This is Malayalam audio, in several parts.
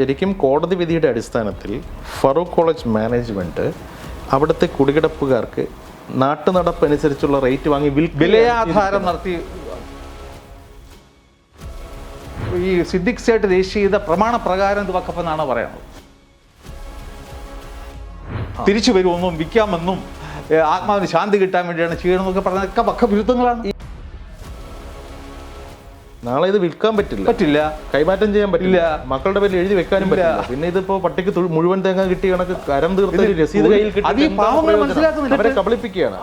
ശരിക്കും കോടതി വിധിയുടെ അടിസ്ഥാനത്തിൽ ഫറൂഖ് കോളേജ് മാനേജ്മെന്റ് അവിടുത്തെ കുടികിടപ്പുകാർക്ക് നാട്ടുനടപ്പ് അനുസരിച്ചുള്ള റേറ്റ് വാങ്ങി വിലയാധാരം നടത്തി ഈ സിദ്ദിഖ് സേട്ട് രജിസ്റ്റർ ചെയ്ത പ്രമാണ പ്രകാരം ഇത് വക്കപ്പെന്നാണ് പറയുന്നത് തിരിച്ചു വരുമെന്നും വിൽക്കാമെന്നും ആത്മാവിന് ശാന്തി കിട്ടാൻ വേണ്ടിയാണ് ചെയ്യണമെന്നൊക്കെ പറഞ്ഞതൊക്കെ വക്ക വിരുദ്ധങ്ങളാണ്. നാളെ ഇത് വിൽക്കാൻ പറ്റില്ല. പറ്റില്ല. കൈമാറ്റം ചെയ്യാൻ പറ്റില്ല. മക്കളുടെ പേരിൽ എഴുതി വെക്കാനും പറ്റില്ല. പിന്നെ ഇതിപ്പോ പട്ടിക്ക് മുഴുവൻ തേങ്ങ കിട്ടി കണക്ക് കരം തീർത്ത രസീത് കയ്യിൽ കിട്ടി. അവരെ കബളിപ്പിക്കുകയാണ്.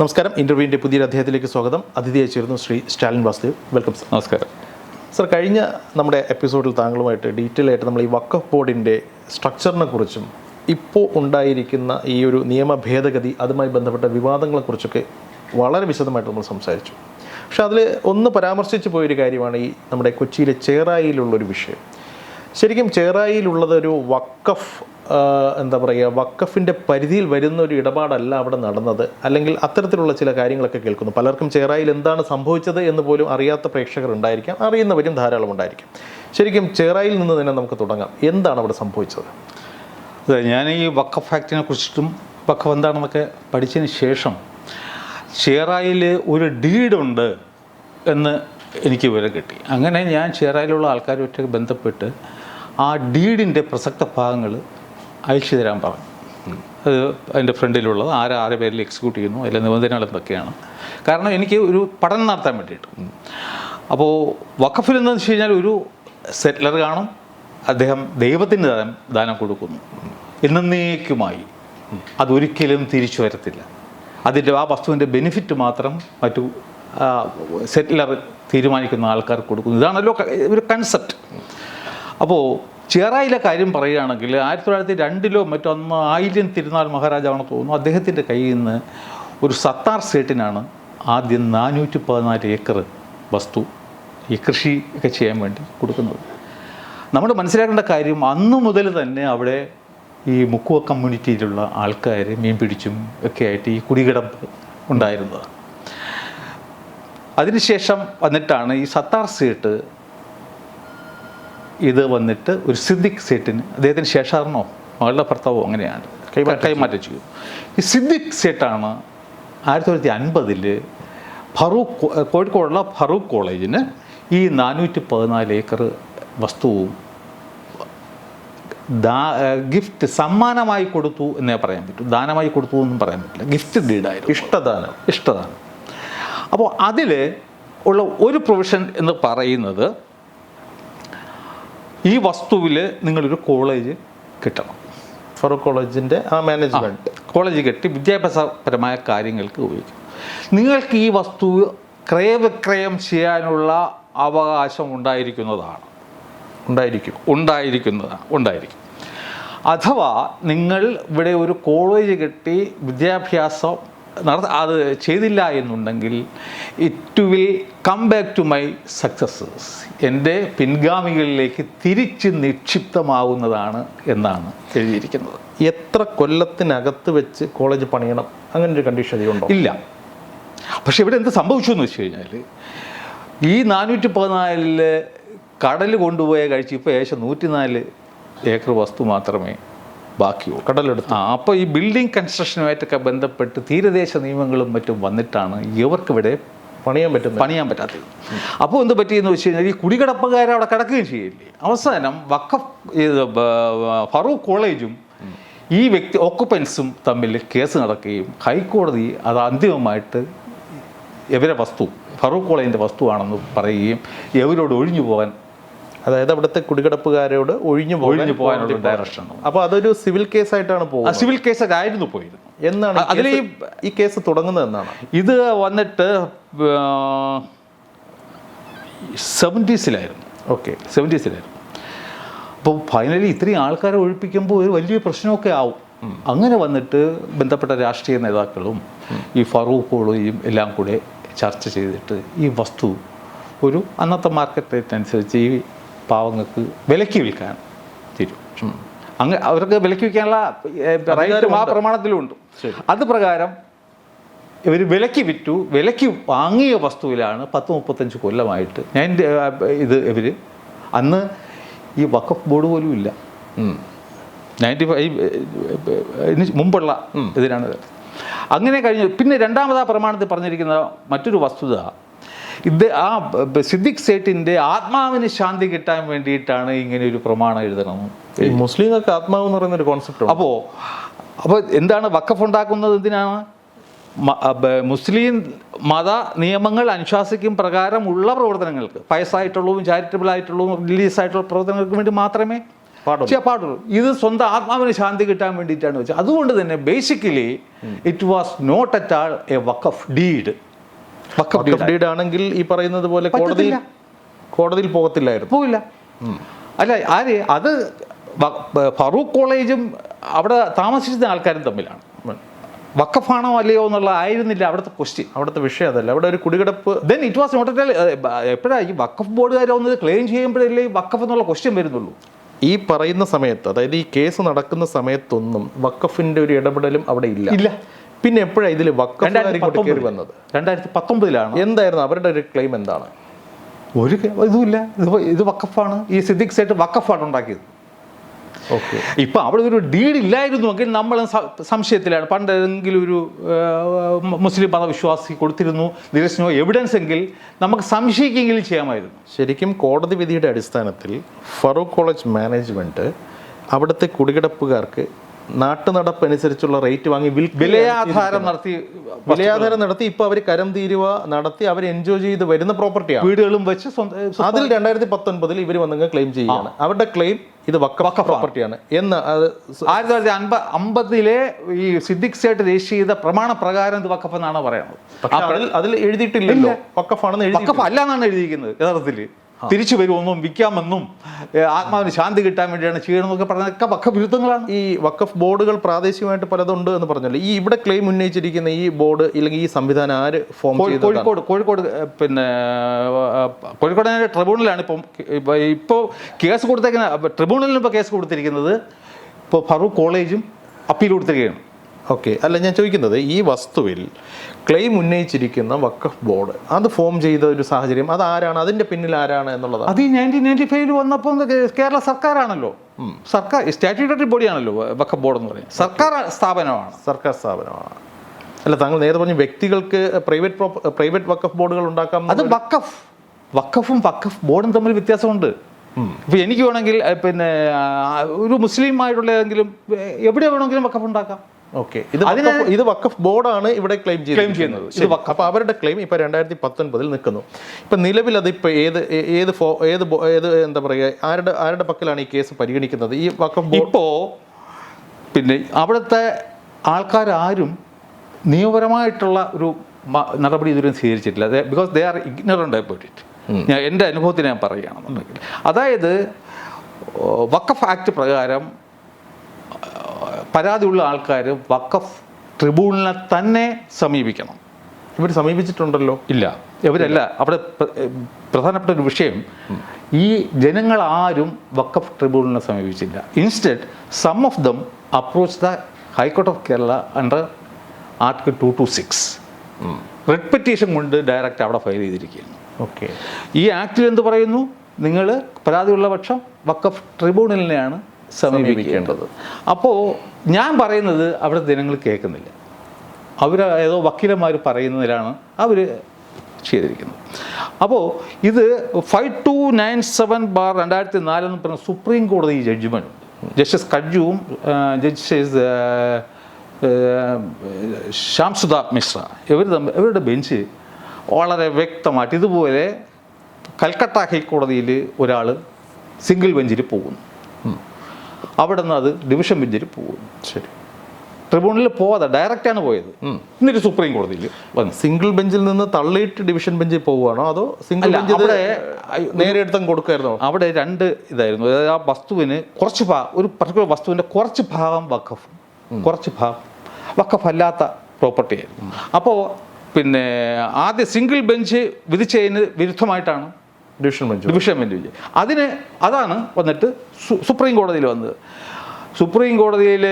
നമസ്കാരം. ഇന്റർവ്യൂവിന്റെ പുതിയൊരു അദ്ദേഹത്തിലേക്ക് സ്വാഗതം. അതിഥിയായി ചേരുന്നു ശ്രീ സ്റ്റാലിൻ വാസുദേവ്. Welcome sir. നമസ്കാരം. സർ കഴിഞ്ഞ നമ്മുടെ എപ്പിസോഡിൽ താങ്കളുമായിട്ട് ഡീറ്റെയിൽ ആയിട്ട് നമ്മൾ ഈ വക്കഫ് ബോർഡിന്റെ സ്ട്രക്ചറിനെ കുറിച്ചും ഇപ്പോൾ ഉണ്ടായിരിക്കുന്ന ഈ ഒരു നിയമ ഭേദഗതി അതുമായി ബന്ധപ്പെട്ട വിവാദങ്ങളെക്കുറിച്ചൊക്കെ വളരെ വിശദമായിട്ട് നമ്മൾ സംസാരിച്ചു. പക്ഷെ അതിൽ ഒന്ന് പരാമർശിച്ചു പോയൊരു കാര്യമാണ് ഈ നമ്മുടെ കൊച്ചിയിലെ ചേറായിലുള്ളൊരു വിഷയം. ശരിക്കും ചേറായിലുള്ളതൊരു വക്കഫ് എന്താ പറയുക വക്കഫിന്റെ പരിധിയിൽ വരുന്ന ഒരു ഇടപാടല്ല അവിടെ നടന്നത്. അല്ലെങ്കിൽ അത്തരത്തിലുള്ള ചില കാര്യങ്ങളൊക്കെ കേൾക്കുന്നു. പലർക്കും ചേറായിൽ എന്താണ് സംഭവിച്ചത് എന്ന് പോലും അറിയാത്ത പ്രേക്ഷകർ ഉണ്ടായിരിക്കാം അറിയുന്നവരും ധാരാളം ഉണ്ടായിരിക്കും. ശരിക്കും ചേറായിൽ നിന്ന് തന്നെ നമുക്ക് തുടങ്ങാം. എന്താണ് അവിടെ സംഭവിച്ചത്? അതെ ഞാൻ ഈ വക്കഫ് ആക്ടിനെ കുറിച്ചിട്ടും വക്കഫ് എന്താണെന്നൊക്കെ പഠിച്ചതിന് ശേഷം ഷെയറായിൽ ഒരു ഡീഡുണ്ട് എന്ന് എനിക്ക് വിവരം കിട്ടി. അങ്ങനെ ഞാൻ ഷെയറായിലുള്ള ആൾക്കാരുമായിട്ട് ബന്ധപ്പെട്ട് ആ ഡീഡിന്റെ പ്രസക്ത ഭാഗങ്ങൾ അയച്ചു തരാൻ പറഞ്ഞു. അത് അതിന്റെ ഫ്രണ്ടിലുള്ളത് ആരെ ആരെ പേരിൽ എക്സിക്യൂട്ട് ചെയ്യുന്നു അതിലെ നിബന്ധനകൾ എന്തൊക്കെയാണ്. കാരണം എനിക്ക് ഒരു പഠനം നടത്താൻ വേണ്ടിയിട്ട്. അപ്പോൾ വഖഫിൽ എന്താണെന്ന് വെച്ച് കഴിഞ്ഞാൽ ഒരു സെറ്റിലർ കാണും അദ്ദേഹം ദൈവത്തിന് ദാനം ദാനം കൊടുക്കുന്നു എന്നേക്കുമായി. അതൊരിക്കലും തിരിച്ചു വരത്തില്ല. അതിന്റെ ആ വസ്തുവിന്റെ ബെനിഫിറ്റ് മാത്രം മറ്റു സെറ്റിലർ തീരുമാനിക്കുന്ന ആൾക്കാർ കൊടുക്കുന്നു. ഇതാണല്ലോ ഒരു കൺസെപ്റ്റ് അപ്പോൾ ചെറായിലെ കാര്യം പറയുകയാണെങ്കിൽ ആയിരത്തി തൊള്ളായിരത്തി രണ്ടിലോ മറ്റോ അന്ന് ആയിരം തിരുനാൾ മഹാരാജാവണെന്ന് തോന്നുന്നു. അദ്ദേഹത്തിന്റെ കയ്യിൽ നിന്ന് ഒരു സത്താർ സേട്ടിനാണ് ആദ്യം നാനൂറ്റി പതിനാല് ഏക്കർ വസ്തു ഈ കൃഷി ഒക്കെ ചെയ്യാൻ വേണ്ടി കൊടുക്കുന്നത്. നമ്മൾ മനസ്സിലാക്കേണ്ട കാര്യം അന്നു മുതൽ തന്നെ അവിടെ ഈ മുക്കുവ കമ്മ്യൂണിറ്റിയിലുള്ള ആൾക്കാർ മീൻ പിടിച്ചും ഒക്കെ ആയിട്ട് ഈ കുടികിടപ്പ് ഉണ്ടായിരുന്നത്. അതിനുശേഷം വന്നിട്ടാണ് ഈ സത്താർ സീട്ട് ഇത് വന്നിട്ട് ഒരു സിദ്ദിഖ് സേട്ടിന് അദ്ദേഹത്തിന് ശേഷാറിനോ മകളുടെ ഭർത്താവോ? അങ്ങനെയാണ്. കൈമാറ്റം ചെയ്തു. ഈ സിദ്ദിഖ് സേട്ടാണ് ആയിരത്തി തൊള്ളായിരത്തി അൻപതിൽ ഫറൂഖ് കോഴിക്കോടുള്ള ഫറൂഖ് കോളേജിന് ഈ നാനൂറ്റി പതിനാല് ഏക്കർ വസ്തുവും ദാ ഗിഫ്റ്റ് സമ്മാനമായി കൊടുത്തു എന്നേ പറയാൻ പറ്റൂ. ദാനമായി കൊടുത്തു എന്നും പറയാൻ പറ്റില്ല. ഗിഫ്റ്റ് ഡീഡായിരുന്നു ഇഷ്ടദാനം. ഇഷ്ടദാനം. അപ്പോൾ അതിൽ ഉള്ള ഒരു പ്രൊവിഷൻ എന്ന് പറയുന്നത് ഈ വസ്തുവിൽ നിങ്ങളൊരു കോളേജ് കിട്ടണം. ഫറൂഖ് കോളേജിന്റെ മാനേജ്മെന്റ് കോളേജ് കെട്ടി വിദ്യാഭ്യാസപരമായ കാര്യങ്ങൾക്ക് ഉപയോഗിക്കും. നിങ്ങൾക്ക് ഈ വസ്തു ക്രയവിക്രയം ചെയ്യാനുള്ള അവകാശം ഉണ്ടായിരിക്കുന്നതാണ്. ഉണ്ടായിരിക്കും. ഉണ്ടായിരിക്കുന്നതാണ് ഉണ്ടായിരിക്കും. അഥവാ നിങ്ങൾ ഇവിടെ ഒരു കോളേജ് കെട്ടി വിദ്യാഭ്യാസം നട അത് ചെയ്തില്ല എന്നുണ്ടെങ്കിൽ it will come back to my successors എന്റെ പിൻഗാമികളിലേക്ക് തിരിച്ച് നിക്ഷിപ്തമാവുന്നതാണ് എന്നാണ് എഴുതിയിരിക്കുന്നത്. എത്ര കൊല്ലത്തിനകത്ത് വെച്ച് കോളേജ് പണിയണം? അങ്ങനെ ഒരു കണ്ടീഷൻ ഇതിലുണ്ടോ ഇല്ല. പക്ഷെ ഇവിടെ എന്ത് സംഭവിച്ചു എന്ന് വെച്ച് കഴിഞ്ഞാൽ ഈ നാനൂറ്റി പതിനാലിൽ കടൽ കൊണ്ടുപോയ കഴിച്ച് ഇപ്പോൾ ഏകദേശം നൂറ്റിനാല് ഏക്കർ വസ്തു മാത്രമേ ബാക്കിയുള്ളൂ. കടലെടുത്ത്. ആ അപ്പോൾ ഈ ബിൽഡിംഗ് കൺസ്ട്രക്ഷനുമായിട്ടൊക്കെ ബന്ധപ്പെട്ട് തീരദേശ നിയമങ്ങളും മറ്റും വന്നിട്ടാണ് ഇവർക്കിവിടെ പണിയാൻ പറ്റും പണിയാൻ പറ്റാത്തത്. അപ്പോൾ എന്ത് പറ്റിയെന്ന് വെച്ച് കഴിഞ്ഞാൽ ഈ കുടികടപ്പുകാരെ അവിടെ കിടക്കുകയും ചെയ്യില്ലേ? അവസാനം വക്കഫ് ഇത് ഫറൂഖ് കോളേജും ഈ വ്യക്തി ഓക്കുപ്പൻസും തമ്മിൽ കേസ് നടക്കുകയും ഹൈക്കോടതി അത് അന്തിമമായിട്ട് ഇവരെ വസ്തു ഫറൂഖ് കോളേജിന്റെ വസ്തുവാണെന്ന് പറയുകയും ഇവരോട് ഒഴിഞ്ഞു പോകാൻ അതായത് അവിടുത്തെ കുടികിടപ്പുകാരോട് ഒഴിഞ്ഞു ഒഴിഞ്ഞു പോകാനുള്ള ഡയറക്ഷൻ അപ്പൊ അതൊരു സിവിൽ കേസായിട്ടാണ് പോകുന്നത്. സിവിൽ കേസായിരുന്നു പോയത് എന്നാണ് അതിൽ ഈ കേസ്- തുടങ്ങുന്നത് എന്നാണ്? ഇത് വന്നിട്ട് സെവന്റീസിലായിരുന്നു ഓക്കെ. സെവന്റീസിലായിരുന്നു അപ്പോൾ ഫൈനലി ഇത്രയും ആൾക്കാരെ ഒഴിപ്പിക്കുമ്പോൾ ഒരു വലിയ പ്രശ്നമൊക്കെ ആവും. അങ്ങനെ വന്നിട്ട് ബന്ധപ്പെട്ട രാഷ്ട്രീയ നേതാക്കളും ഈ ഫറൂഖുകളും എല്ലാം കൂടെ ചർച്ച ചെയ്തിട്ട് ഈ വസ്തു ഒരു അന്നത്തെ മാർക്കറ്റ് റേറ്റ് അനുസരിച്ച് ഈ പാവങ്ങൾക്ക് വിലക്കി വിൽക്കാൻ തീരും. അങ്ങ് അവർക്ക് വിലക്കി വിൽക്കാനുള്ള റൈറ്റും ആ പ്രമാണത്തിലുണ്ട്. അത് പ്രകാരം ഇവർ വിലക്കി വിറ്റു വിലക്കി വാങ്ങിയ വസ്തുവിലാണ് പത്ത് മുപ്പത്തഞ്ച് കൊല്ലമായിട്ട്. ഞാൻ ഇത് ഇവർ അന്ന് ഈ വക്കഫ് ബോർഡ് പോലും ഇല്ല. നയന്റി ഫൈവ് മുമ്പുള്ള ഇതിനാണ്. അങ്ങനെ കഴിഞ്ഞു പിന്നെ രണ്ടാമതാ പ്രമാണത്തിൽ പറഞ്ഞിരിക്കുന്ന മറ്റൊരു വസ്തുത ഇത് ആ സിദ്ദിഖ് സേട്ടിന്റെ ആത്മാവിന് ശാന്തി കിട്ടാൻ വേണ്ടിയിട്ടാണ് ഇങ്ങനെ ഒരു പ്രമാണം എഴുതണം. ഈ മുസ്ലിങ്ങൾക്ക് ആത്മാവ് എന്ന് പറയുന്ന ഒരു കോൺസെപ്റ്റ് അപ്പോൾ അപ്പോൾ എന്താണ് വക്കഫ് ഉണ്ടാക്കുന്നത് എന്തിനാണ്? മുസ്ലിം മത നിയമങ്ങൾ അനുശാസിക്കും പ്രകാരമുള്ള പ്രവർത്തനങ്ങൾക്ക് പയസായിട്ടുള്ളതും ചാരിറ്റബിൾ ആയിട്ടുള്ളതും റിലീസ് ആയിട്ടുള്ള പ്രവർത്തനങ്ങൾക്ക് വേണ്ടി മാത്രമേ പാടുള്ളൂ. ചെയ്യാൻ പാടുള്ളൂ. ഇത് സ്വന്തം ആത്മാവിന് ശാന്തി കിട്ടാൻ വേണ്ടിയിട്ടാണ് വെച്ചത്. അതുകൊണ്ട് തന്നെ basically it was not at all a waqf deed deed ആണെങ്കിൽ ഈ പറയുന്നത് പോലെ കോടതി കോടതിയിൽ പോകത്തില്ലായിരുന്നു. പോവില്ല. അല്ല ആര്? അത് ഫറൂഖ് കോളേജും അവിടെ താമസിച്ചിരുന്ന ആൾക്കാരും തമ്മിലാണ്. വക്കഫാണോ അല്ലയോ എന്നുള്ള ആയിരുന്നില്ല അവിടുത്തെ ക്വസ്റ്റ്യൻ അവിടുത്തെ വിഷയം അതല്ല. അവിടെ ഒരു കുടികിടപ്പ് ദെൻ ഇറ്റ് വാസ് നോട്ട് എപ്പോഴാണ് ഈ വക്കഫ് ബോർഡുകാരോ ഒന്ന് ക്ലെയിം ചെയ്യുമ്പോഴല്ലേ ഈ വക്കഫ് എന്നുള്ള ക്വസ്റ്റ്യൻ വരുന്നുള്ളൂ. ഈ പറയുന്ന സമയത്ത് അതായത് ഈ കേസ് നടക്കുന്ന സമയത്തൊന്നും വക്കഫിന്റെ ഒരു ഇടപെടലും അവിടെ ഇല്ല. ഇല്ല. പിന്നെ എപ്പോഴാണ് ഇതിൽ ഇങ്ങോട്ട് കയറി വന്നത്? രണ്ടായിരത്തി പത്തൊമ്പതിലാണ്. എന്തായിരുന്നു അവരുടെ ഒരു ക്ലെയിം എന്താണ്? ഒരു ഇതുമില്ല. ഇത് ഇത് വക്കഫാണ്. ഈ സിദ്ദിഖ് സേട്ട് വക്കഫാണ് ഉണ്ടാക്കിയത്. ഓക്കെ. ഇപ്പം അവിടെ ഒരു ഡീഡ് ഇല്ലായിരുന്നുവെങ്കിൽ നമ്മൾ സംശയത്തിലാണ്. പണ്ട് ഏതെങ്കിലും ഒരു മുസ്ലിം മതവിശ്വാസി കൊടുത്തിരുന്നു. നിരസിനോ എവിഡൻസ് എങ്കിൽ നമുക്ക് സംശയിക്കെങ്കിലും ചെയ്യാമായിരുന്നു. ശരിക്കും കോടതി വിധിയുടെ അടിസ്ഥാനത്തിൽ ഫറൂഖ് കോളേജ് മാനേജ്മെന്റ് അവിടുത്തെ കുടികിടപ്പുകാർക്ക് നാട്ടുനടപ്പ് അനുസരിച്ചുള്ള റേറ്റ് വാങ്ങി വിലയാധാരം നടത്തി വിലയാധാരം നടത്തി ഇപ്പൊ അവർ കരം തീരുവ നടത്തി അവർ എൻജോയ് ചെയ്ത് വരുന്ന പ്രോപ്പർട്ടിയാണ് വീടുകളും വെച്ച് സ്വന്തം അതിൽ രണ്ടായിരത്തി പത്തൊൻപതിൽ ഇവർ വന്നങ്ങ് ക്ലെയിം ചെയ്യുകയാണ്. അവരുടെ ക്ലെയിം ഇത് വക്ക പ്രോപ്പർട്ടിയാണ് എന്ന് ആയിരത്തി തൊള്ളായിരത്തി അൻപ അമ്പതിലെ ഈ സിദ്ദിഖ് സേട്ട് രജിസ്റ്റർ ചെയ്ത പ്രമാണ പ്രകാരം ഇത് വക്കഫ് എന്നാണ് പറയുന്നത് അതിൽ അതിൽ എഴുതിയിട്ടില്ലല്ലോ. വക്കഫാണെന്ന് എഴുതി വക്കഫ് അല്ല എന്നാണ് എഴുതിയിരിക്കുന്നത് യഥാർത്ഥത്തിൽ. തിരിച്ചു വരുമെന്നും വിൽക്കാമെന്നും ആത്മാവിന് ശാന്തി കിട്ടാൻ വേണ്ടിയാണ് ചെയ്യണമെന്നൊക്കെ പറഞ്ഞതൊക്കെ വക്കഫ് വിരുദ്ധങ്ങളാണ്. ഈ വക്കഫ് ബോർഡുകൾ പ്രാദേശികമായിട്ട് പലതുണ്ട് എന്ന് പറഞ്ഞല്ലോ. ഈ ഇവിടെ ക്ലെയിം ഉന്നയിച്ചിരിക്കുന്ന ഈ ബോർഡ് ഇല്ലെങ്കിൽ ഈ സംവിധാനം ആര് ഫോം കോഴിക്കോട് കോഴിക്കോട് പിന്നെ കോഴിക്കോട് ട്രിബ്യൂണലാണ് ഇപ്പം ഇപ്പോൾ കേസ് കൊടുത്തേക്കുന്ന ട്രിബ്യൂണലിന് ഇപ്പോൾ കേസ് കൊടുത്തിരിക്കുന്നത് ഇപ്പോൾ ഫറൂഖ് കോളേജും അപ്പീൽ കൊടുത്തിരിക്കുകയാണ്. ഓക്കെ. അല്ല ഞാൻ ചോദിക്കുന്നത് ഈ വസ്തുവിൽ ക്ലെയിം ഉന്നയിച്ചിരിക്കുന്ന വക്കഫ് ബോർഡ് അത് ഫോം ചെയ്ത ഒരു സാഹചര്യം അത് ആരാണ്? അതിന്റെ പിന്നിൽ ആരാണ് എന്നുള്ളത് അത് ഈ നയന്റീൻ നയന്റി ഫൈവിൽ വന്നപ്പോൾ കേരള സർക്കാരാണല്ലോ. സർക്കാർ സ്റ്റാറ്റ്യൂട്ടറി ബോഡിയാണല്ലോ വക്കഫ് ബോർഡ് എന്ന് പറയുന്നത്. സർക്കാർ സ്ഥാപനമാണ്. സർക്കാർ സ്ഥാപനമാണ്. അല്ല താങ്കൾ നേരത്തെ പറഞ്ഞ വ്യക്തികൾക്ക് പ്രൈവറ്റ് പ്രൈവറ്റ് വക്കഫ് ബോർഡുകൾ ഉണ്ടാക്കാം അത് വക്കഫ് വക്കഫും വക്കഫ് ബോർഡും തമ്മിൽ വ്യത്യാസമുണ്ട്. ഇപ്പൊ എനിക്ക് വേണമെങ്കിൽ പിന്നെ ഒരു മുസ്ലിം ആയിട്ടുള്ള ഏതെങ്കിലും എവിടെ വേണമെങ്കിലും വക്കഫ് ഉണ്ടാക്കാം. ഓക്കെ. ഇത് ഇത് വക്കഫ് ബോർഡാണ് ഇവിടെ ക്ലെയിം ക്ലെയിം ചെയ്യുന്നത്. ഇത് അപ്പൊ അവരുടെ ക്ലെയിം ഇപ്പൊ രണ്ടായിരത്തി പത്തൊൻപതിൽ നിൽക്കുന്നു. ഇപ്പൊ നിലവിൽ അതിപ്പോ ഏത് ഏത് ഫോ ഏത് ഏത് എന്താ പറയുക ആരുടെ ആരുടെ പക്കലാണ് ഈ കേസ് പരിഗണിക്കുന്നത്? ഈ വക്കഫ് ബോർഡ് ഇപ്പോ പിന്നെ അവിടുത്തെ ആൾക്കാരാരും നിയമപരമായിട്ടുള്ള ഒരു നടപടി ഇതുവരെ സ്വീകരിച്ചിട്ടില്ല. Because they are ignorant about it ഞാൻ എന്റെ അനുഭവത്തിന് ഞാൻ പറയുകയാണെന്നുണ്ടെങ്കിൽ. അതായത് വക്കഫ് ആക്ട് പ്രകാരം പരാതിയുള്ള ആൾക്കാർ വഖഫ് ട്രിബ്യൂണലിനെ തന്നെ സമീപിക്കണം. ഇവർ സമീപിച്ചിട്ടുണ്ടല്ലോ. ഇല്ല. ഇവരല്ല. അവിടെ പ്രധാനപ്പെട്ട ഒരു വിഷയം ഈ ജനങ്ങൾ ആരും വക്കഫ് ട്രിബ്യൂണലിനെ സമീപിച്ചില്ല. Instead some of them approach the high court of Kerala under article two two six writ petition കൊണ്ട് ഡയറക്റ്റ് അവിടെ ഫയൽ ചെയ്തിരിക്കുകയാണ്. ഓക്കെ ഈ ആക്ടിൽ എന്ത് പറയുന്നു? നിങ്ങൾ പരാതിയുള്ള പക്ഷം വക്കഫ് ട്രിബ്യൂണലിനെയാണ് സമീപിക്കേണ്ടത്. അപ്പോൾ ഞാൻ പറയുന്നത് അവിടെ ജനങ്ങൾ കേൾക്കുന്നില്ല. അവർ ഏതോ വക്കീലന്മാർ പറയുന്നതിലാണ് അവർ ചെയ്തിരിക്കുന്നത്. അപ്പോൾ ഇത് five two nine seven bar രണ്ടായിരത്തി നാലെന്ന് പറഞ്ഞ സുപ്രീം കോടതി ജഡ്ജ്മെന്റ് ജസ്റ്റിസ് കഡ്ജുവും ജസ്റ്റിസ് ശ്യാംസുധ മിശ്ര ഇവർ തമ്മിൽ ഇവരുടെ ബെഞ്ച് വളരെ വ്യക്തമായിട്ട് ഇതുപോലെ കൽക്കട്ട ഹൈക്കോടതിയിൽ ഒരാൾ സിംഗിൾ ബെഞ്ചിൽ പോകുന്നു. അവിടെ നിന്ന് അത് ഡിവിഷൻ ബെഞ്ചിൽ പോകും. ശരി. ട്രിബ്യൂണലിൽ പോവാതെ ഡയറക്റ്റാണ് പോയത്. എന്നിട്ട് സുപ്രീം കോടതിയിൽ വന്നു. സിംഗിൾ ബെഞ്ചിൽ നിന്ന് തള്ളിയിട്ട് ഡിവിഷൻ ബെഞ്ചിൽ പോവുകയാണോ? അതോ സിംഗിൾ ബെഞ്ചിൽ ബെഞ്ച് അവിടെ നേരെ എടുത്തം കൊടുക്കായിരുന്നോ? അവിടെ രണ്ട് ഇതായിരുന്നു. അതായത് ആ വസ്തുവിന് കുറച്ച് ഭാഗം ഒരു പർട്ടിക്കുലർ വസ്തുവിന്റെ കുറച്ച് ഭാഗം വഖഫ്. കുറച്ച് ഭാഗം. വഖഫ് അല്ലാത്ത പ്രോപ്പർട്ടി ആയിരുന്നു. അപ്പോൾ പിന്നെ ആദ്യ സിംഗിൾ ബെഞ്ച് വിധിച്ചതിന് വിരുദ്ധമായിട്ടാണ് ഡിവിഷൻ ബെഞ്ച് ഡിവിഷൻ ബെഞ്ച് വിജയം. അതിന് അതാണ് വന്നിട്ട് സുപ്രീം കോടതിയിൽ വന്നത്. സുപ്രീം കോടതിയിൽ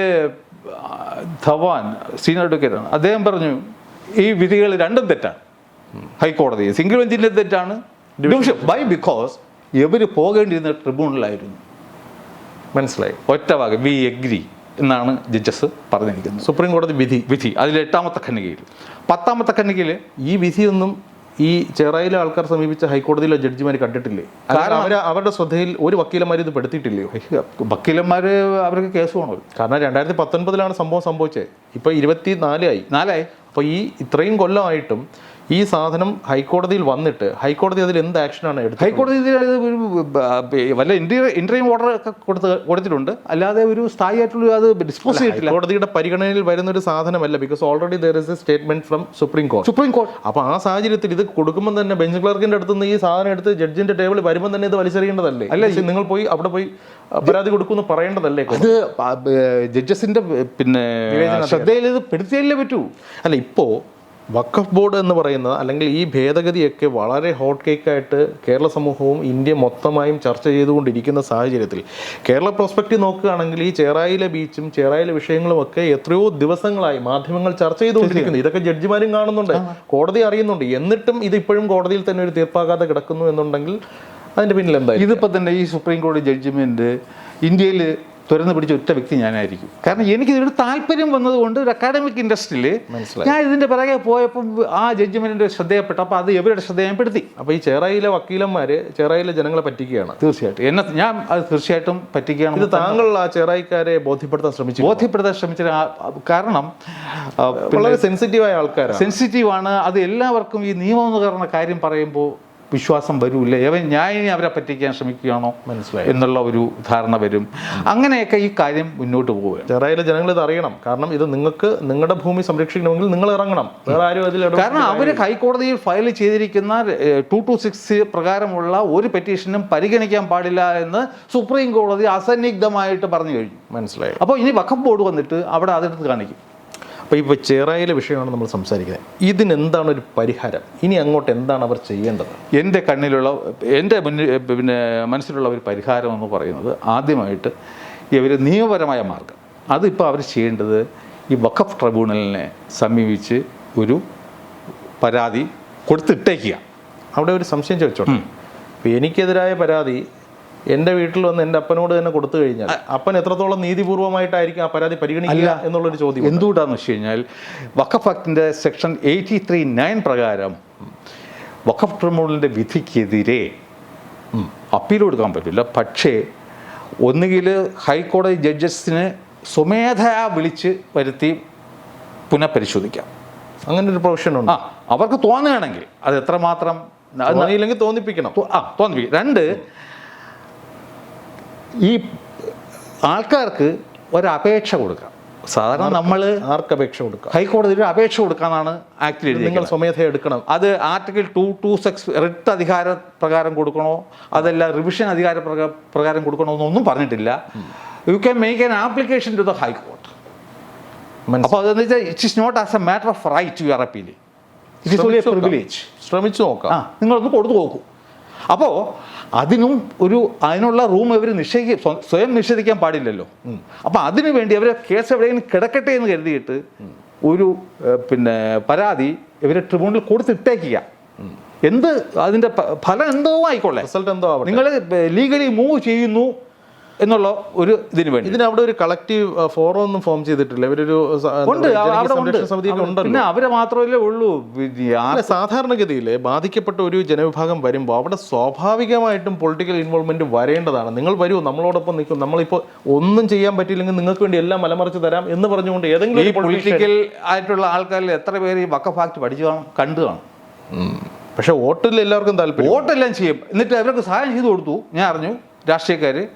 ധവാൻ സീനിയർ അഡ്വക്കേറ്റാണ് അദ്ദേഹം പറഞ്ഞു ഈ വിധികൾ രണ്ടും തെറ്റാണ്. ഹൈക്കോടതി സിംഗിൾ ബെഞ്ചിന്റെ തെറ്റാണ്. ഡിവിഷൻ ബൈ ബിക്കോസ് ഇവർ പോകേണ്ടിയിരുന്ന ട്രിബ്യൂണലായിരുന്നു. മനസ്സിലായി? ഒറ്റ വാക്ക് വി എഗ്രി എന്നാണ് ജഡ്ജസ് പറഞ്ഞിരിക്കുന്നത്. സുപ്രീം കോടതി വിധി വിധി അതിൽ എട്ടാമത്തെ ഖണ്ഡികയിൽ. പത്താമത്തെ ഖണ്ഡികയിൽ ഈ വിധിയൊന്നും ഈ ചെറയിലെ ആൾക്കാർ സമീപിച്ച ഹൈക്കോടതിയിലെ ജഡ്ജിമാർ കണ്ടിട്ടില്ലേ? കാരണം അവർ അവരുടെ ശ്രദ്ധയിൽ ഒരു വക്കീലന്മാർ ഇത് പെടുത്തിയിട്ടില്ലയോ? വക്കീലന്മാർ അവർക്ക് കേസ് വേണോ കാരണം രണ്ടായിരത്തി പത്തൊൻപതിലാണ് സംഭവം സംഭവിച്ചത്. ഇപ്പൊ ഇരുപത്തി നാലായി നാലായി. അപ്പോൾ ഈ ഇത്രയും കൊല്ലമായിട്ടും ഈ സാധനം ഹൈക്കോടതിയിൽ വന്നിട്ട് ഹൈക്കോടതി അതിൽ എന്ത് ആക്ഷനാണ് എടുത്തത് ഹൈക്കോടതി ഇതിൽ വല്ല ഇൻട്രീം ഓർഡർ ഒക്കെ കൊടുത്ത് കൊടുത്തിട്ടുണ്ട്. അല്ലാതെ ഒരു സ്ഥായിയായിട്ടുള്ള അത് ഡിസ്പോസ് ചെയ്തിട്ടില്ല. കോടതിയുടെ പരിഗണനയിൽ വരുന്ന ഒരു സാധനമല്ല because already there is a statement from supreme court supreme court അപ്പോൾ ആ സാഹചര്യത്തിൽ ഇത് കൊടുക്കുമ്പോൾ തന്നെ ബെഞ്ച് ക്ലർക്കിന്റെ അടുത്ത് നിന്ന് ഈ സാധനം എടുത്ത് ജഡ്ജിന്റെ ടേബിൾ വരുമ്പോൾ തന്നെ ഇത് വലിച്ചെറിയേണ്ടതല്ലേ? അല്ല നിങ്ങൾ പോയി അവിടെ പോയി പരാതി കൊടുക്കുമെന്ന് പറയേണ്ടതല്ലേ അത് ജഡ്ജസിന്റെ പിന്നെ ശ്രദ്ധയിൽ ഇത് പെടുത്തിയല്ലേ പറ്റൂ. അല്ല ഇപ്പോ വഖഫ് ബോർഡ് എന്ന് പറയുന്നത് അല്ലെങ്കിൽ ഈ ഭേദഗതിയൊക്കെ വളരെ ഹോട്ട് കേക്കായിട്ട് കേരള സമൂഹവും ഇന്ത്യ മൊത്തമായും ചർച്ച ചെയ്തുകൊണ്ടിരിക്കുന്ന സാഹചര്യത്തിൽ കേരള പ്രോസ്പെക്റ്റീവ് നോക്കുകയാണെങ്കിൽ ഈ ചേറായിലെ ബീച്ചും ചേറായിലെ വിഷയങ്ങളും ഒക്കെ എത്രയോ ദിവസങ്ങളായി മാധ്യമങ്ങൾ ചർച്ച ചെയ്തുകൊണ്ടിരിക്കുന്നു. ഇതൊക്കെ ജഡ്ജിമാരും കാണുന്നുണ്ട്. കോടതി അറിയുന്നുണ്ട്. എന്നിട്ടും ഇത് ഇപ്പോഴും കോടതിയിൽ തന്നെ ഒരു തീർപ്പാകാതെ കിടക്കുന്നു എന്നുണ്ടെങ്കിൽ അതിന്റെ പിന്നിൽ എന്തായാലും ഇതിപ്പോൾ തന്നെ ഈ സുപ്രീം കോടതി ജഡ്ജിമെന്റ് ഇന്ത്യയിൽ തുറന്നു പിടിച്ച ഒറ്റ വ്യക്തി ഞാനായിരിക്കും. കാരണം എനിക്ക് ഇതിനോട് താല്പര്യം വന്നതുകൊണ്ട് ഒരു അക്കാഡമിക് ഇൻഡസ്ട്രിയിൽ ഞാൻ ഇതിന്റെ പിറകെ പോയപ്പോൾ ആ ജഡ്ജ്മെന്റിന്റെ ശ്രദ്ധയപ്പെട്ടു അപ്പോൾ അത് എവിടെ ശ്രദ്ധയപ്പെടുത്തി അപ്പോൾ ഈ ചേറായിലെ വക്കീലന്മാര് ചേറായിലെ ജനങ്ങളെ പറ്റിക്കുകയാണ്. തീർച്ചയായിട്ടും. എന്നെ ഞാൻ അത് തീർച്ചയായിട്ടും പറ്റിക്കുകയാണ്. ഇത് താങ്കൾ ആ ചേറായിക്കാരെ ബോധ്യപ്പെടുത്താൻ ശ്രമിച്ചു ബോധ്യപ്പെടുത്താൻ ശ്രമിച്ച കാരണം വളരെ സെൻസിറ്റീവായ ആൾക്കാർ സെൻസിറ്റീവ് ആണ്. അത് എല്ലാവർക്കും ഈ നിയമം എന്ന് പറയുന്ന കാര്യം പറയുമ്പോൾ വിശ്വാസം വരൂല്ല? ഏവൻ ഞാൻ ഇനി അവരെ പറ്റിക്കാൻ ശ്രമിക്കുകയാണോ മനസ്സിലായി. എന്നുള്ള ഒരു ധാരണ വരും. അങ്ങനെയൊക്കെ ഈ കാര്യം മുന്നോട്ട് പോവുകയാണ്. ചെറായിലെ ജനങ്ങൾ ഇത് അറിയണം. കാരണം ഇത് നിങ്ങൾക്ക് നിങ്ങളുടെ ഭൂമി സംരക്ഷിക്കണമെങ്കിൽ നിങ്ങൾ ഇറങ്ങണം. വേറെ ആരും അതിൽ കാരണം അവർ ഹൈക്കോടതിയിൽ ഫയൽ ചെയ്തിരിക്കുന്ന ടു ടു സിക്സ് പ്രകാരമുള്ള ഒരു പെറ്റീഷനും പരിഗണിക്കാൻ പാടില്ല എന്ന് സുപ്രീം കോടതി അസന്നിഗ്ധമായിട്ട് പറഞ്ഞു കഴിഞ്ഞു. മനസ്സിലായി. അപ്പോൾ ഇനി വഖഫ് ബോർഡ് വന്നിട്ട് അവിടെ അതെടുത്ത് കാണിക്കും. അപ്പോൾ ഇപ്പോൾ ചെറായിലെ വിഷയമാണ് നമ്മൾ സംസാരിക്കുന്നത്. ഇതിനെന്താണ് ഒരു പരിഹാരം? ഇനി അങ്ങോട്ട് എന്താണ് അവർ ചെയ്യേണ്ടത്? എന്റെ കണ്ണിലുള്ള എന്റെ മുന്നിൽ പിന്നെ മനസ്സിലുള്ള ഒരു പരിഹാരം എന്ന് പറയുന്നത് ആദ്യമായിട്ട് ഇവർ നിയമപരമായ മാർഗം. അതിപ്പോൾ അവർ ചെയ്യേണ്ടത് ഈ വഖഫ് ട്രിബ്യൂണലിനെ സമീപിച്ച് ഒരു പരാതി കൊടുത്തിട്ടേക്കുക. അവിടെ ഒരു സംശയം ചോദിച്ചോട്ടെ? അപ്പോൾ എനിക്കെതിരായ പരാതി എന്റെ വീട്ടിൽ വന്ന് എന്റെ അപ്പനോട് തന്നെ കൊടുത്തു കഴിഞ്ഞാൽ അപ്പൻ എത്രത്തോളം നീതിപൂർവമായിട്ടായിരിക്കും ആ പരാതി പരിഗണിക്കുക എന്നുള്ളൊരു ചോദ്യം എന്തുകൊണ്ടാന്ന് വെച്ച് കഴിഞ്ഞാൽ വഖഫ് ആക്ടിന്റെ സെക്ഷൻ എയ്റ്റി ത്രീ നയൻ പ്രകാരം വഖഫ് ട്രിബ്യൂണലിന്റെ വിധിക്കെതിരെ അപ്പീൽ കൊടുക്കാൻ പറ്റില്ല. പക്ഷേ ഒന്നുകിൽ ഹൈക്കോടതി ജഡ്ജസിന് സ്വമേധയാ വിളിച്ച് വരുത്തി പുനഃപരിശോധിക്കാം. അങ്ങനെ ഒരു പ്രൊവിഷൻ ഉണ്ട്. ആ അവർക്ക് തോന്നുകയാണെങ്കിൽ അത് എത്രമാത്രം തോന്നിയില്ലെങ്കിൽ തോന്നിപ്പിക്കണം. ആ തോന്നിപ്പിക്കും. രണ്ട് ഈ ആൾക്കാർക്ക് ഒരപേക്ഷ കൊടുക്കാം. സാധാരണ നമ്മൾ ആർക്ക് അപേക്ഷ കൊടുക്കാം? ഹൈക്കോടതിയിൽ ഒരു അപേക്ഷ കൊടുക്കാനാണ് ആക്ടിൽ നിങ്ങൾ സ്വമേധ എടുക്കണം. അത് article two two six writ അധികാര പ്രകാരം കൊടുക്കണോ അതല്ല റിവിഷൻ അധികാര പ്രകാരം കൊടുക്കണോ എന്നൊന്നും പറഞ്ഞിട്ടില്ല. You can make an application to the high court അപ്പോൾ അതെന്ന് വെച്ചാൽ it is not as a matter of right your appeal it is only a privilege ശ്രമിച്ചു നോക്കാം. നിങ്ങളൊന്ന് കൊടുത്തു നോക്കൂ. അപ്പോൾ അതിനും ഒരു അതിനുള്ള റൂം ഇവർ നിഷേധി സ്വയം നിഷേധിക്കാൻ പാടില്ലല്ലോ. അപ്പോൾ അതിനു വേണ്ടി അവരെ കേസ് എവിടെയെങ്കിലും കിടക്കട്ടെ എന്ന് കരുതിയിട്ട് ഒരു പിന്നെ പരാതി ഇവരെ ട്രിബ്യൂണലിൽ കൊടുത്തിട്ടേക്കുക. എന്ത് അതിന്റെ ഫലം എന്തോ ആയിക്കോട്ടെ. റിസൾട്ട് എന്തോ നിങ്ങൾ ലീഗലി മൂവ് ചെയ്യുന്നു. എന്നുള്ള ഒരു ഇതിന് വേണ്ടി. ഇതിന് അവിടെ ഒരു കളക്റ്റീവ് ഫോറം ഒന്നും ഫോം ചെയ്തിട്ടില്ല. ഇവരൊരു ഉണ്ട്. അവിടെ ഉണ്ട്. പിന്നെ അവരെ മാത്രമല്ലേ ഉള്ളൂ. സാധാരണഗതിയിൽ ബാധിക്കപ്പെട്ട ഒരു ജനവിഭാഗം വരുമ്പോൾ അവിടെ സ്വാഭാവികമായിട്ടും പൊളിറ്റിക്കൽ ഇൻവോൾവ്മെന്റ് വരേണ്ടതാണ്. നിങ്ങൾ വരൂ നമ്മളോടൊപ്പം നിൽക്കും. നമ്മളിപ്പോൾ ഒന്നും ചെയ്യാൻ പറ്റിയില്ലെങ്കിൽ നിങ്ങൾക്ക് വേണ്ടി എല്ലാം മലമറിച്ച് തരാം എന്ന് പറഞ്ഞുകൊണ്ട് ഏതെങ്കിലും ഈ പൊളിറ്റിക്കൽ ആയിട്ടുള്ള ആൾക്കാരിൽ എത്ര പേര് ഈ വക്കഫ് ആക്ട് പഠിച്ചു കാണും? കണ്ടു കാണും. ഉം. പക്ഷെ വോട്ടിൽ എല്ലാവർക്കും താല്പര്യം. വോട്ടെല്ലാം ചെയ്യും. എന്നിട്ട് അവർക്ക് സഹായം ചെയ്തു കൊടുത്തു. ഞാൻ അറിഞ്ഞു. രാഷ്ട്രീയക്കാർ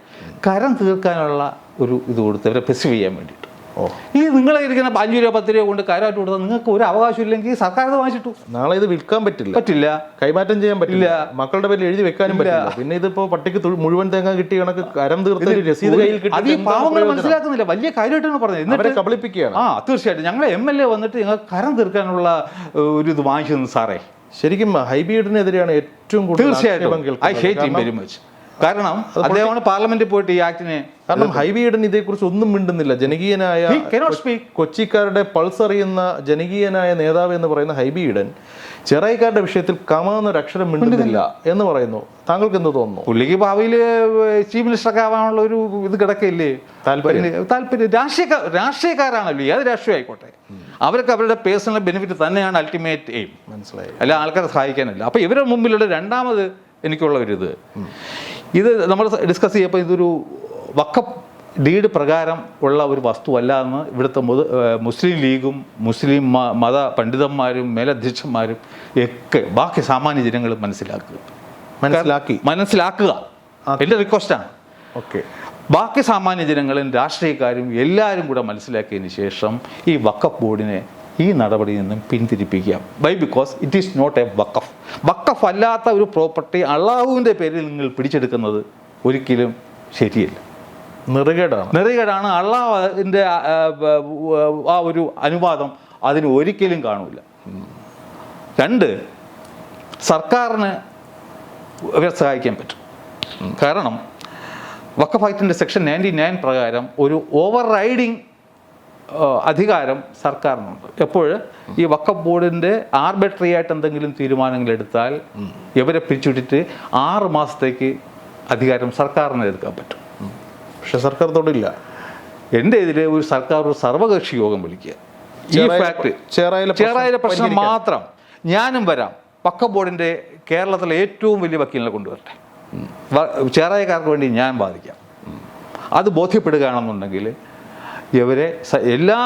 കരം തീർക്കാനുള്ള ഒരു ഇത് കൊടുത്ത് അവരെ പെസിഫ് ചെയ്യാൻ വേണ്ടിയിട്ട്. ഓ. ഈ നിങ്ങളെ ഇരിക്കുന്ന അഞ്ചു രൂപ പത്ത് രൂപ കൊണ്ട് കരമായിട്ട് കൊടുത്താൽ നിങ്ങൾക്ക് ഒരു അവകാശം ഇല്ലെങ്കിൽ സർക്കാർ അത് വാങ്ങിച്ചിട്ടു. നാളെ ഇത് വിൽക്കാൻ പറ്റില്ല. പറ്റില്ല. കൈമാറ്റം ചെയ്യാൻ പറ്റില്ല. മക്കളുടെ പേരിൽ എഴുതി വെക്കാനും പറ്റില്ല. പിന്നെ ഇതിപ്പോ പട്ടിക്ക് മുഴുവൻ തേങ്ങ കിട്ടി കണക്ക് കരം തീർത്ത രസീത് കയ്യിൽ അത് ഈ പാവങ്ങൾ മനസ്സിലാക്കുന്നില്ല. വലിയ കാര്യമായിട്ടാണ് പറഞ്ഞത്. എന്നിട്ട് കബളിപ്പിക്കുകയാണ്. ആ തീർച്ചയായിട്ടും. ഞങ്ങളെ എം എൽ എ വന്നിട്ട് ഞങ്ങൾ കരം തീർക്കാനുള്ള ഒരു ഇത് വാങ്ങിച്ചു സാറേ. ശരിക്കും ഹൈബീഡിനെതിരെയാണ് ഏറ്റവും കൂടുതൽ തീർച്ചയായിട്ടും. ആക്ഷേപം ഐ കേൾക്കുന്നത്. ഹേറ്റ് വെരി മച്ച് കാരണം അദ്ദേഹമാണ് പാർലമെന്റിൽ പോയിട്ട് ഈ ആക്ടിനെ കാരണം ഹൈവി ഈഡൻ ഇതേക്കുറിച്ച് ഒന്നും മിണ്ടുന്നില്ല. ജനകീയനായ. കൊച്ചിക്കാരുടെ പൾസ് അറിയുന്ന ജനകീയനായ നേതാവ് എന്ന് പറയുന്ന ഹൈബി ഈഡൻ ചെറായിക്കാരുടെ വിഷയത്തിൽ കമ എന്നൊരു അക്ഷരം മിണ്ടുന്നില്ല എന്ന് പറയുന്നു. താങ്കൾക്ക് എന്ത് തോന്നുന്നു? പുള്ളിക്ക് ഭാവിയിൽ ചീഫ് മിനിസ്റ്ററൊക്കെ ആവാനുള്ള ഒരു ഇത് കിടക്കില്ലേ താല്പര്യം. താല്പര്യം. രാഷ്ട്രീയ രാഷ്ട്രീയക്കാരാണല്ലോ ഏത് രാഷ്ട്രീയം ആയിക്കോട്ടെ. അവർക്ക് അവരുടെ പേഴ്സണൽ ബെനിഫിറ്റ് തന്നെയാണ് അൾട്ടിമേറ്റ് എയിം മനസ്സിലായി. അല്ല ആൾക്കാരെ സഹായിക്കാനല്ല. അപ്പോൾ ഇവരുടെ മുമ്പിലുള്ള രണ്ടാമത് എനിക്കുള്ള ഒരു ഇത്. ഇത് നമ്മൾ ഡിസ്കസ് ചെയ്യപ്പോൾ ഇതൊരു വക്ക ഡീഡ് പ്രകാരം ഉള്ള ഒരു വസ്തുവല്ല എന്ന് ഇവിടുത്തെ മുസ്ലിം ലീഗും മുസ്ലിം മത പണ്ഡിതന്മാരും മേലധ്യക്ഷന്മാരും ഒക്കെ ബാക്കി സാമാന്യ ജനങ്ങൾ മനസ്സിലാക്കുക. മനസ്സിലാക്കി. മനസ്സിലാക്കുക. എന്റെ റിക്വസ്റ്റാണ് ഓക്കെ. ബാക്കി സാമാന്യ ജനങ്ങളും രാഷ്ട്രീയക്കാരും എല്ലാവരും കൂടെ മനസ്സിലാക്കിയതിന് ശേഷം ഈ വക്കപ്പ് ബോർഡിനെ ഈ നടപടിയിൽ നിന്നും പിന്തിരിപ്പിക്കുക. By because it is not a waqf വക്കഫ് അല്ലാത്ത ഒരു പ്രോപ്പർട്ടി അള്ളാഹുവിന്റെ പേരിൽ നിങ്ങൾ പിടിച്ചെടുക്കുന്നത് ഒരിക്കലും ശരിയല്ല. നിറുകേടാണ്. നിറുകേടാണ്. അള്ളാഹുവിന്റെ ആ ഒരു അനുവാദം അതിന് ഒരിക്കലും കാണൂല. രണ്ട് സർക്കാരിന് ഇവരെ സഹായിക്കാൻ പറ്റും. കാരണം വക്കഫ് ആക്ടിന്റെ സെക്ഷൻ നയന്റി നയൻ പ്രകാരം ഒരു ഓവർ റൈഡിങ് അധികാരം സർക്കാരിനുണ്ട്. എപ്പോൾ? ഈ വക്കഫ് ബോർഡിന്റെ ആർബിട്രറി ആയിട്ട് എന്തെങ്കിലും തീരുമാനങ്ങൾ എടുത്താൽ ഇവരെ പിരിച്ചുവിട്ടിട്ട് ആറ് മാസത്തേക്ക് അധികാരം സർക്കാരിന് എടുക്കാൻ പറ്റും. പക്ഷെ സർക്കാർ തൊടില്ല. എന്റെ ഇതിൽ ഒരു സർക്കാർ ഒരു സർവകക്ഷി യോഗം വിളിക്കുക. ഈ ഫാക്ട് ചേറായിലെ പ്രശ്നം. മാത്രം ഞാനും വരാം. വക്ക ബോർഡിന്റെ കേരളത്തിലെ ഏറ്റവും വലിയ വക്കീലിനെ കൊണ്ടുവരട്ടെ. ചേറായക്കാർക്ക് വേണ്ടി ഞാൻ ബാധിക്കാം അത് ബോധ്യപ്പെടുകയാണെന്നുണ്ടെങ്കിൽ ഇവരെ എല്ലാ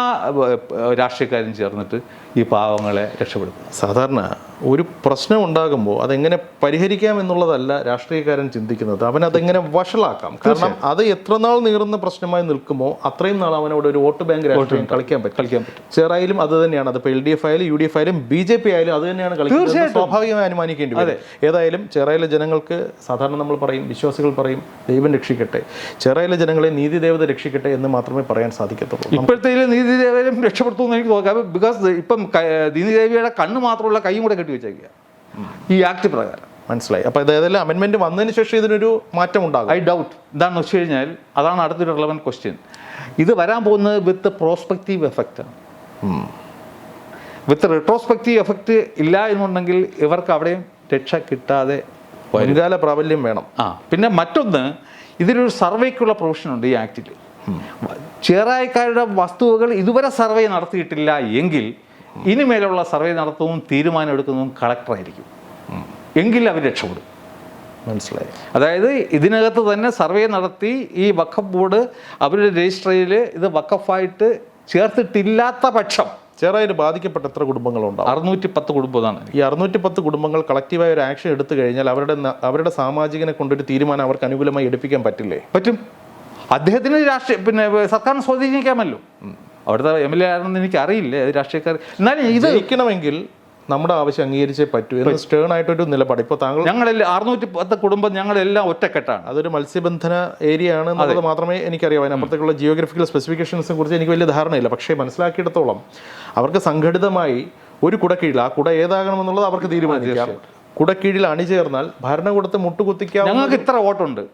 രാഷ്ട്രീയക്കാരും ചേർന്നിട്ട് ഈ പാവങ്ങളെ രക്ഷപ്പെടുത്തുക സാധാരണ ഒരു പ്രശ്നം ഉണ്ടാകുമ്പോൾ അതെങ്ങനെ പരിഹരിക്കാം എന്നുള്ളതല്ല രാഷ്ട്രീയക്കാരൻ ചിന്തിക്കുന്നത്. അവൻ അതെങ്ങനെ വഷളാക്കാം? കാരണം അത് എത്ര നാൾ നീറുന്ന പ്രശ്നമായി നിൽക്കുമോ അത്രയും നാൾ അവനോട് ഒരു വോട്ട് ബാങ്ക് രാഷ്ട്രീയം കളിക്കാൻ പറ്റും. കളിക്കാൻ പറ്റും. ചെറായാലും അത് തന്നെയാണ്. അതിപ്പോൾ എൽ ഡി എഫ് ആയാലും യു ഡി എഫ് ആയാലും ബി ജെ പി ആയാലും അത് തന്നെയാണ് കളിക്കുന്നത്. സ്വാഭാവികമായി അനുമാനിക്കേണ്ടി വരും. ഏതായാലും ചെറായിലെ ജനങ്ങൾക്ക് സാധാരണ നമ്മൾ പറയും വിശ്വാസികൾ പറയും ദൈവം രക്ഷിക്കട്ടെ. ചെറായിലെ ജനങ്ങളെ നീതി ദേവത രക്ഷിക്കട്ടെ എന്ന് മാത്രമേ പറയാൻ സാധിക്കത്തുള്ളൂ. ഇപ്പോഴത്തെ നീതി ദേവതയും രക്ഷപ്പെടുത്തുമെന്ന് എനിക്ക് തോന്നാം ബിക്കോസ് ഇപ്പം ക- നീതി ദേവിയുടെ കണ്ണ് മാത്രമുള്ള കൈയും കൂടെ കെട്ടി വെച്ചേക്കുക ഈ ആക്ട് പ്രകാരം. മനസ്സിലായി. അപ്പോൾ ഏതെല്ലാം അമെൻമെന്റ് വന്നതിന് ശേഷം ഇതിനൊരു മാറ്റം ഉണ്ടാകും? ഐ ഡൗട്ട് എന്താണെന്ന് വെച്ച് കഴിഞ്ഞാൽ അതാണ് അടുത്തൊരു റിലവന്റ് ക്വസ്റ്റ്യൻ ഇത് വരാൻ പോകുന്നത് വിത്ത് പ്രോസ്പെക്റ്റീവ് എഫക്റ്റ് ആണ്. വിത്ത് റിട്രോസ്പെക്റ്റീവ് എഫക്റ്റ് ഇല്ല എന്നുണ്ടെങ്കിൽ ഇവർക്ക് അവിടെയും രക്ഷ കിട്ടാതെ. മുൻകാല പ്രാബല്യം വേണം. ആ പിന്നെ മറ്റൊന്ന് ഇതിലൊരു സർവേക്കുള്ള പ്രൊവിഷൻ ഉണ്ട് ഈ ആക്റ്റിൽ ചെറായക്കാരുടെ വസ്തുവകൾ ഇതുവരെ സർവേ നടത്തിയിട്ടില്ല എങ്കിൽ ഇനിമേലുള്ള സർവേ നടത്തുന്നതും തീരുമാനം എടുക്കുന്നതും കളക്ടറായിരിക്കും എങ്കിൽ അവർ രക്ഷപ്പെടും. മനസ്സിലായി. അതായത് ഇതിനകത്ത് തന്നെ സർവേ നടത്തി ഈ വഖഫ് ബോർഡ് അവരുടെ രജിസ്ട്രിയിൽ ഇത് വഖഫായിട്ട് ചേർത്തിട്ടില്ലാത്ത പക്ഷം ചെറായിൽ ബാധിക്കപ്പെട്ട എത്ര കുടുംബങ്ങളുണ്ടാവും? അറുന്നൂറ്റി പത്ത് കുടുംബമാണ് ഈ അറുന്നൂറ്റി പത്ത് കുടുംബങ്ങൾ കളക്റ്റീവായ ഒരു ആക്ഷൻ എടുത്തു കഴിഞ്ഞാൽ അവരുടെ അവരുടെ സാമാജികനെ കൊണ്ടൊരു തീരുമാനം അവർക്ക് അനുകൂലമായി എടുപ്പിക്കാൻ പറ്റില്ലേ? പറ്റും. അദ്ദേഹത്തിന് രാഷ്ട്രീയ പിന്നെ സർക്കാരിനെ സ്വാധീനിക്കാമല്ലോ. അവിടുത്തെ എം എൽ എ ആണെന്ന് എനിക്ക് അറിയില്ല അത് രാഷ്ട്രീയക്കാർ. എന്നാലും ഇത് ജയിക്കണമെങ്കിൽ നമ്മുടെ ആവശ്യം അംഗീകരിച്ചേ പറ്റൂ എന്ന് സ്റ്റേൺ ആയിട്ടൊരു നിലപാട്. ഇപ്പോൾ താങ്കൾ ഞങ്ങളെല്ലാം അറുന്നൂറ്റി പത്ത് കുടുംബം ഞങ്ങളെല്ലാം ഒറ്റക്കെട്ടാണ്. അതൊരു മത്സ്യബന്ധന ഏരിയ ആണ് എന്നുള്ളത് മാത്രമേ എനിക്കറിയാവൂ. അതിനപ്പുറത്തേക്കുള്ള ജിയോഗ്രഫിക്കൽ സ്പെസിഫിക്കേഷൻസിനെ കുറിച്ച് എനിക്ക് വലിയ ധാരണയില്ല. പക്ഷേ മനസ്സിലാക്കിയിടത്തോളം അവർക്ക് സംഘടിതമായി ഒരു കുടക്കീഴിൽ ആ കുട ഏതാകണമെന്നുള്ളത് അവർക്ക് തീരുമാനിക്കാം. കുടക്കീഴിൽ അണിചേർന്നാൽ ഭരണകൂടത്തെ മുട്ടുകുത്തിക്കാം ഞങ്ങൾക്ക് ഇത്ര വോട്ടുണ്ട്.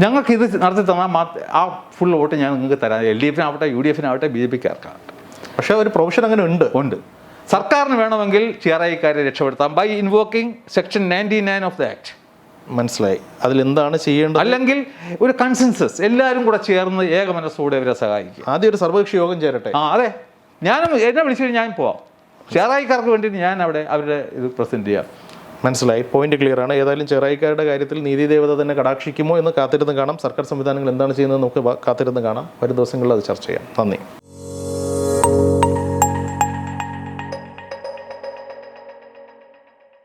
ഞങ്ങൾക്ക് ഇത് നടത്തി തന്നാൽ മാത്ര ആ ഫുൾ വോട്ട് ഞാൻ നിങ്ങൾക്ക് തരാം. എൽ ഡി എഫിനാവട്ടെ യു ഡി എഫിനാവട്ടെ ബി ജെ പിക്കാർക്കാവട്ടെ പക്ഷേ ഒരു പ്രൊഫഷൻ അങ്ങനെ ഉണ്ട്. ഉണ്ട്. സർക്കാരിന് വേണമെങ്കിൽ ചിറയിക്കാരെ രക്ഷപ്പെടുത്താം. By invoking section ninety nine of the act മനസ്സിലായി. അതിൽ എന്താണ് ചെയ്യേണ്ടത്? അല്ലെങ്കിൽ ഒരു കൺസെൻസസ് എല്ലാവരും കൂടെ ചേർന്ന് ഏക മനസ്സോടെ അവരെ സഹായിക്കും. ആദ്യം ഒരു സർവകക്ഷി യോഗം ചേരട്ടെ? ആ അതെ. ഞാനും എന്നെ വിളിച്ചു ഞാൻ പോവാം. ചേറായിക്കാർക്ക് വേണ്ടിയിട്ട് ഞാൻ അവിടെ അവരുടെ ഇത് പ്രസന്റ് ചെയ്യാം. മനസ്സിലായി. പോയിന്റ് ക്ലിയർ ആണ്. ഏതായാലും ചെറായിക്കാരുടെ കാര്യത്തിൽ നീതി ദേവത തന്നെ കടാക്ഷിക്കുമോ എന്ന് കാത്തിരുന്ന് കാണാം. സർക്കാർ സംവിധാനങ്ങൾ എന്താണ് ചെയ്യുന്നത് നമുക്ക് കാത്തിരുന്ന് കാണാം. വരും ദിവസങ്ങളിൽ അത് ചർച്ച ചെയ്യാം. നന്ദി.